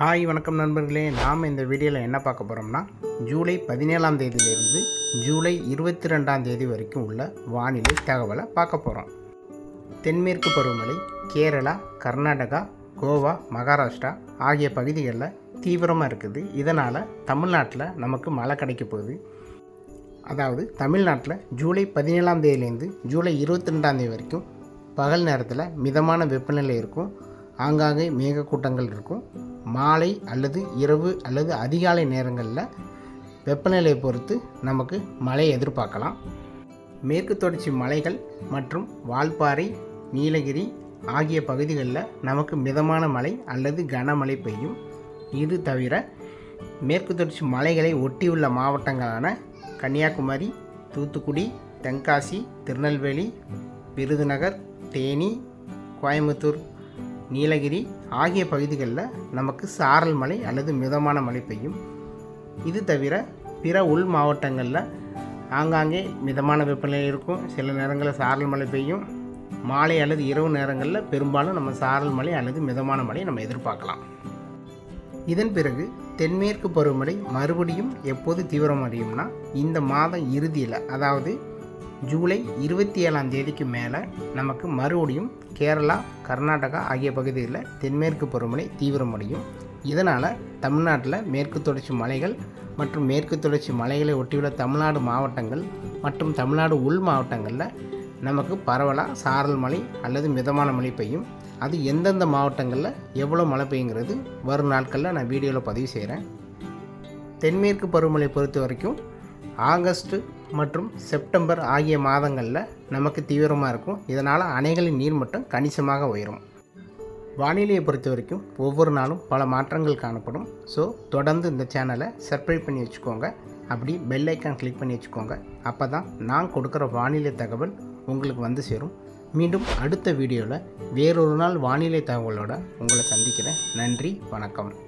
Hi வணக்கம் நண்பர்களே. நாம் இந்த வீடியோவில் என்ன பார்க்க போகிறோம்னா ஜூலை பதினேழாம் தேதியிலிருந்து ஜூலை இருபத்தி ரெண்டாம் தேதி வரைக்கும் உள்ள வானிலை தகவலை பார்க்க போகிறோம் தென்மேற்கு பருவமழை கேரளா கர்நாடகா கோவா மகாராஷ்டிரா ஆகிய பகுதிகளில் தீவிரமாக இருக்குது. இதனால் தமிழ்நாட்டில் நமக்கு மழை கிடைக்க போகுது. அதாவது தமிழ்நாட்டில் ஜூலை பதினேழாம் தேதியிலேருந்து ஜூலை இருபத்தி ரெண்டாம் தேதி வரைக்கும் பகல் நேரத்தில் மிதமான வெப்பநிலை இருக்கும். ஆங்காங்கே மேகக்கூட்டங்கள் இருக்கும். மாலை அல்லது இரவு அல்லது அதிகாலை நேரங்களில் வெப்பநிலையை பொறுத்து நமக்கு மழை எதிர்பார்க்கலாம். மேற்கு தொடர்ச்சி மலைகள் மற்றும் வால்பாறை நீலகிரி ஆகிய பகுதிகளில் நமக்கு மிதமான மழை அல்லது கனமழை பெய்யும். இது தவிர மேற்கு தொடர்ச்சி மலைகளை ஒட்டியுள்ள மாவட்டங்களான கன்னியாகுமரி தூத்துக்குடி தென்காசி திருநெல்வேலி விருதுநகர் தேனி கோயம்புத்தூர் நீலகிரி ஆகிய பகுதிகளில் நமக்கு சாரல் மழை அல்லது மிதமான மழை பெய்யும். இது தவிர பிற உள் மாவட்டங்களில் ஆங்காங்கே மிதமான வெப்பநிலை இருக்கும். சில நேரங்களில் சாரல் மழை பெய்யும். மாலை அல்லது இரவு நேரங்களில் பெரும்பாலும் நம்ம சாரல் மழை அல்லது மிதமான மழை நம்ம எதிர்பார்க்கலாம். இதன் பிறகு தென்மேற்கு பருவமழை மறுபடியும் எப்போது தீவிரமடையும்னா இந்த மாதம் இறுதியில் அதாவது ஜூலை இருபத்தி ஏழாம் தேதிக்கு மேலே நமக்கு மறுபடியும் கேரளா கர்நாடகா ஆகிய பகுதிகளில் தென்மேற்கு பருவமழை தீவிரமடையும் இதனால் தமிழ்நாட்டில் மேற்கு தொடர்ச்சி மலைகள் மற்றும் மேற்கு தொடர்ச்சி மலைகளை ஒட்டியுள்ள தமிழ்நாடு மாவட்டங்கள் மற்றும் தமிழ்நாடு உள் மாவட்டங்களில் நமக்கு பரவலாக சாரல் மழை அல்லது மிதமான மழை பெய்யும். அது எந்தெந்த மாவட்டங்களில் எவ்வளோ மழை பெய்யுங்கிறது வரும் நாட்களில் நான் வீடியோவில் பதிவு செய்கிறேன் தென்மேற்கு பருவமழை பொறுத்த வரைக்கும் ஆகஸ்ட்டு மற்றும் செப்டம்பர் ஆகிய மாதங்களில் நமக்கு தீவிரமாக இருக்கும். இதனால் அணைகளின் நீர்மட்டம் கணிசமாக உயரும். வானிலையை பொறுத்த வரைக்கும் ஒவ்வொரு நாளும் பல மாற்றங்கள் காணப்படும். ஸோ தொடர்ந்து இந்த சேனலை சப்ஸ்கிரைப் பண்ணி வச்சுக்கோங்க. அப்படி பெல் ஐக்கான் கிளிக் பண்ணி வச்சுக்கோங்க. அப்போ தான் நான் கொடுக்குற வானிலை தகவல் உங்களுக்கு வந்து சேரும். மீண்டும் அடுத்த வீடியோவில் வேறொரு நாள் வானிலை தகவலோட உங்களை சந்திக்கிறேன். நன்றி வணக்கம்.